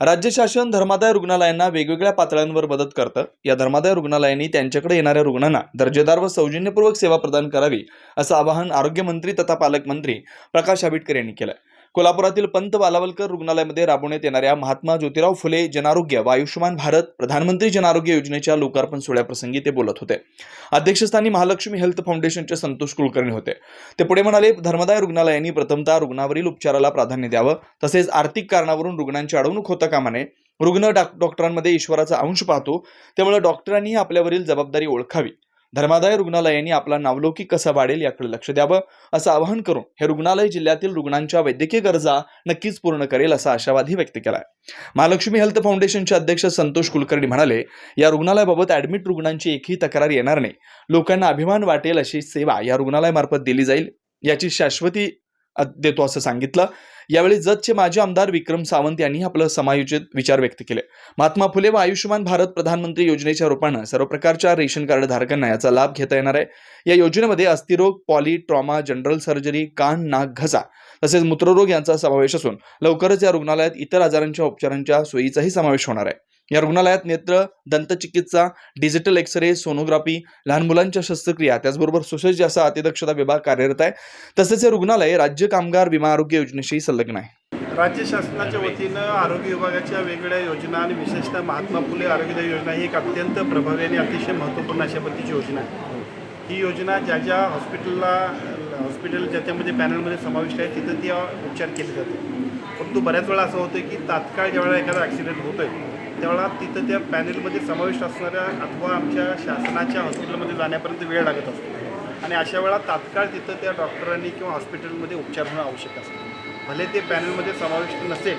राज्य शासन धर्मादाय रुग्णालयांना वेगवेगळ्या पातळ्यांवर मदत करतं. या धर्मादाय रुग्णालयांनी त्यांच्याकडे येणाऱ्या रुग्णांना दर्जेदार व सौजन्यपूर्वक सेवा प्रदान करावी असं आवाहन आरोग्यमंत्री तथा पालकमंत्री प्रकाश आंबेडकर यांनी केलं कोल्हापुरातील पंत बालावलकर रुग्णालयामध्ये राबवण्यात येणाऱ्या महात्मा ज्योतिराव फुले जनारोग्य व आयुष्यमान भारत प्रधानमंत्री जनारोग्य योजनेच्या लोकार्पण सोहळ्याप्रसंगी ते बोलत होते. अध्यक्षस्थानी महालक्ष्मी हेल्थ फाउंडेशनचे संतोष कुलकर्णी होते. ते पुढे म्हणाले धर्मदाय रुग्णालयांनी प्रथमतः रुग्णावरील उपचाराला प्राधान्य द्यावं. तसेच आर्थिक कारणावरून रुग्णांची अडवणूक होता कामा नये रुग्ण डॉक्टरांमध्ये ईश्वराचा अंश पाहतो. त्यामुळे डॉक्टरांनीही आपल्यावरील जबाबदारी ओळखावी. धर्मादाय रुग्णालयांनी आपला नावलौकिक कसा वाढेल याकडे लक्ष द्यावं असं आवाहन करून हे रुग्णालय जिल्ह्यातील रुग्णांच्या वैद्यकीय गरजा नक्कीच पूर्ण करेल असा आशावादही व्यक्त केला आहे महालक्ष्मी हेल्थ फाउंडेशनचे अध्यक्ष संतोष कुलकर्णी म्हणाले या रुग्णालयाबाबत ऍडमिट रुग्णांची एकही तक्रार येणार नाही. लोकांना अभिमान वाटेल अशी सेवा या रुग्णालयामार्फत दिली जाईल. याची शाश्वती देतो असं सांगितलं. यावेळी जतचे माजी आमदार विक्रम सावंत यांनी आपलं समायोजित विचार व्यक्त केले. महात्मा फुले व आयुष्यमान भारत प्रधानमंत्री योजनेच्या रूपानं सर्व प्रकारच्या रेशन कार्ड धारकांना याचा लाभ घेता येणार आहे. या योजनेमध्ये अस्थिरोग पॉली ट्रॉमा जनरल सर्जरी कान नाक घसा तसेच मूत्ररोग यांचा समावेश असून लवकरच या रुग्णालयात इतर आजारांच्या उपचारांच्या सोयीचाही समावेश होणार आहे. या रुग्णालयात नेत्र दंतचिकित्सा डिजिटल एक्सरे सोनोग्राफी लहान मुलांच्या शस्त्रक्रिया त्याचबरोबर सुसज्ज असा अतिदक्षता विभाग कार्यरत आहे तसेच हे रुग्णालय राज्य कामगार विमा आरोग्य योजनेशी संलग्न आहे. राज्य शासनाच्या वतीनं आरोग्य विभागाच्या वेगवेगळ्या योजना आणि विशेषतः महात्मा फुले आरोग्यदायी योजना ही एक अत्यंत प्रभावी आणि अतिशय महत्त्वपूर्ण अशा पद्धतीची योजना आहे. ही योजना ज्या ज्या हॉस्पिटलला हॉस्पिटल ज्याच्यामध्ये पॅनलमध्ये समाविष्ट आहे तिथं ती उपचार केले जाते परंतु बऱ्याच वेळा असं होतं की तात्काळ ज्यावेळेला एखादा ॲक्सिडेंट होतो आहे त्यावेळा तिथं त्या पॅनेलमध्ये समाविष्ट असणाऱ्या अथवा आमच्या शासनाच्या हॉस्पिटलमध्ये जाण्यापर्यंत वेळ लागत असतो. आणि अशा वेळा तात्काळ तिथं त्या डॉक्टरांनी किंवा हॉस्पिटलमध्ये उपचार होणं आवश्यक असतं. भले ते पॅनेलमध्ये समाविष्ट नसेल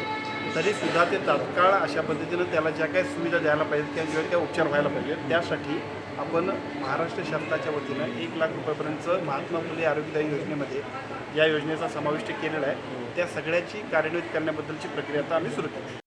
तरी सुद्धा ते तात्काळ अशा पद्धतीनं त्याला ज्या काही सुविधा द्यायला पाहिजेत किंवा ज्या त्या उपचार व्हायला पाहिजेत. त्यासाठी आपण महाराष्ट्र शासनाच्या वतीनं एक लाख रुपयापर्यंतचं महात्मा फुले आरोग्यदायी योजनेमध्ये या योजनेचा समाविष्ट केलेला आहे. त्या सगळ्याची कार्यान्वित करण्याबद्दलची प्रक्रिया आता आम्ही सुरू केली.